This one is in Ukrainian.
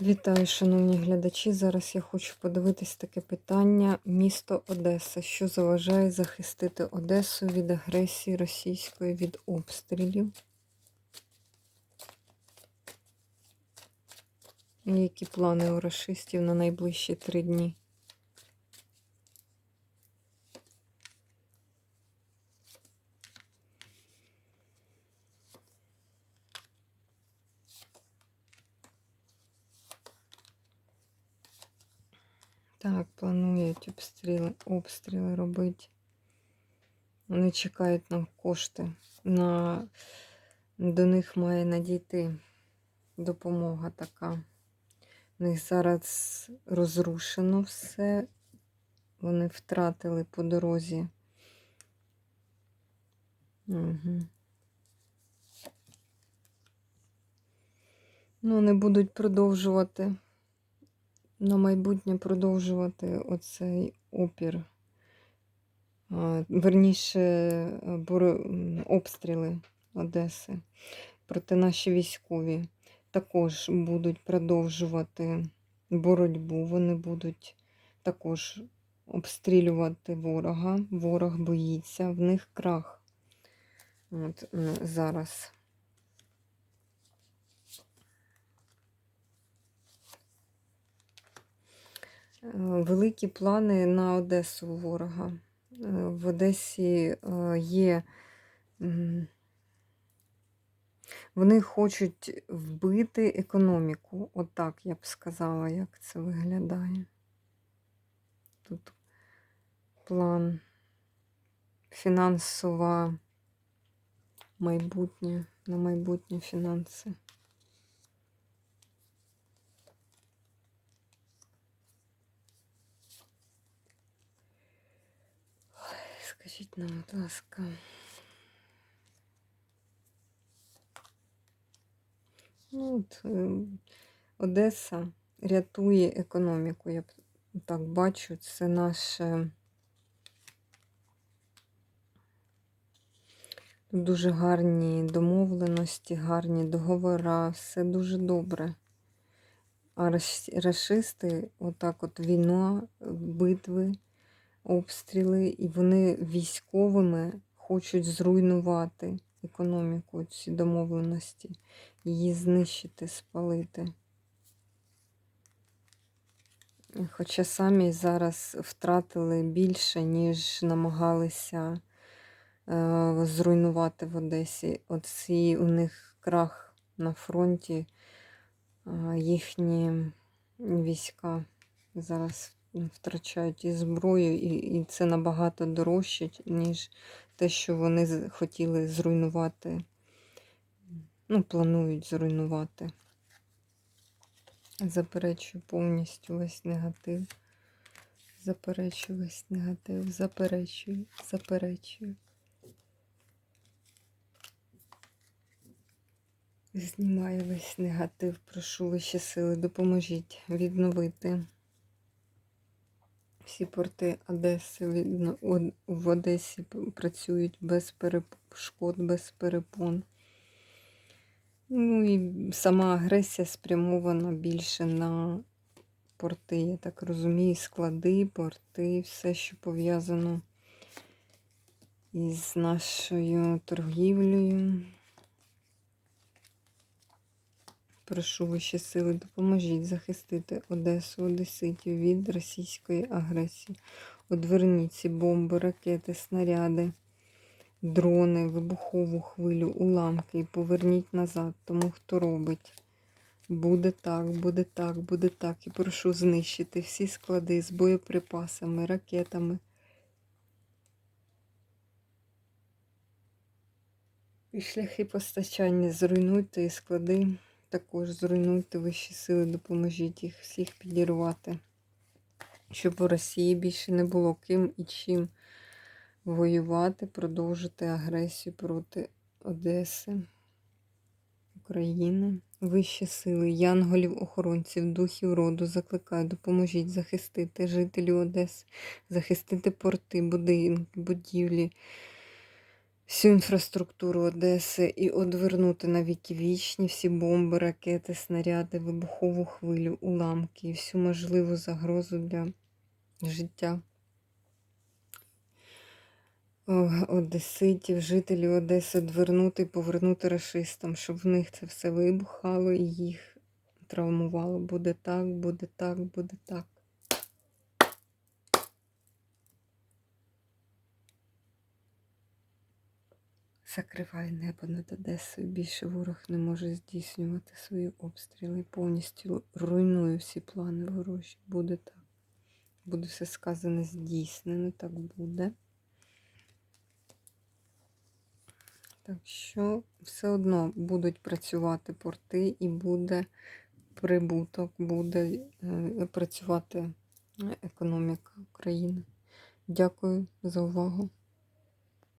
Вітаю, шановні глядачі. Зараз я хочу подивитись таке питання. Місто Одеса. Що заважає захистити Одесу від агресії російської від обстрілів? Які плани у расистів на найближчі три дні? Так, планують обстріли, обстріли робити. Вони чекають на кошти. На... До них має надійти допомога така. У них зараз розрушено все. Вони втратили по дорозі. Угу. Ну, вони будуть продовжувати на майбутнє продовжувати оцей опір. Верніше обстріли Одеси. Проте наші військові також будуть продовжувати боротьбу. Вони будуть також обстрілювати ворога. Ворог боїться, в них крах. От зараз. Великі плани на Одесу ворога. Е, В Одесі е, є. Вони хочуть вбити економіку. Отак я б сказала, як це виглядає. Тут план фінансова майбутнє, на майбутнє фінанси. Скажіть нам, будь ласка. Ну, от, е, Одеса рятує економіку. Я так бачу, це наше Тут дуже гарні домовленості, гарні договори, все дуже добре. А рашисти, отак от війна, битви, обстріли, і вони військовими хочуть зруйнувати економіку, ці домовленості, її знищити, спалити. Хоча самі зараз втратили більше, ніж намагалися е, зруйнувати в Одесі. Оці у них крах на фронті, е, їхні війська зараз втрачають і зброю, і, і це набагато дорожче, ніж те, що вони хотіли зруйнувати, ну, планують зруйнувати. Заперечую повністю весь негатив. Заперечую весь негатив, заперечую, заперечую. Знімаю весь негатив, прошу вищі сили, допоможіть відновити всі порти Одеси в Одесі працюють без перешкод, без перепон. Ну і сама агресія спрямована більше на порти, я так розумію, склади, порти, все, що пов'язано із нашою торгівлею. Прошу вищі сили, допоможіть захистити Одесу, Одеситів від російської агресії. Одверніть ці бомби, ракети, снаряди, дрони, вибухову хвилю, уламки і поверніть назад. Тому хто робить. Буде так, буде так, буде так. І прошу знищити всі склади з боєприпасами, ракетами. І шляхи постачання зруйнуйте і склади. Також зруйнуйте вищі сили, допоможіть їх всіх підірвати, щоб у Росії більше не було ким і чим воювати, продовжити агресію проти Одеси, України. Вищі сили, янголів, охоронців, духів роду закликаю, допоможіть захистити жителів Одеси, захистити порти, будинки, будівлі, всю інфраструктуру Одеси і одвернути на віки вічні всі бомби, ракети, снаряди, вибухову хвилю, уламки і всю можливу загрозу для життя одеситів, жителів Одеси, одвернути і повернути расистам, щоб в них це все вибухало і їх травмувало. Буде так, буде так, буде так. Закривай небо над Одесою. Більше ворог не може здійснювати свої обстріли. Повністю руйнує всі плани ворожі. Буде так. Буде все сказане здійснено, так буде. Так що все одно будуть працювати порти і буде прибуток, буде е, працювати е, економіка України. Дякую за увагу.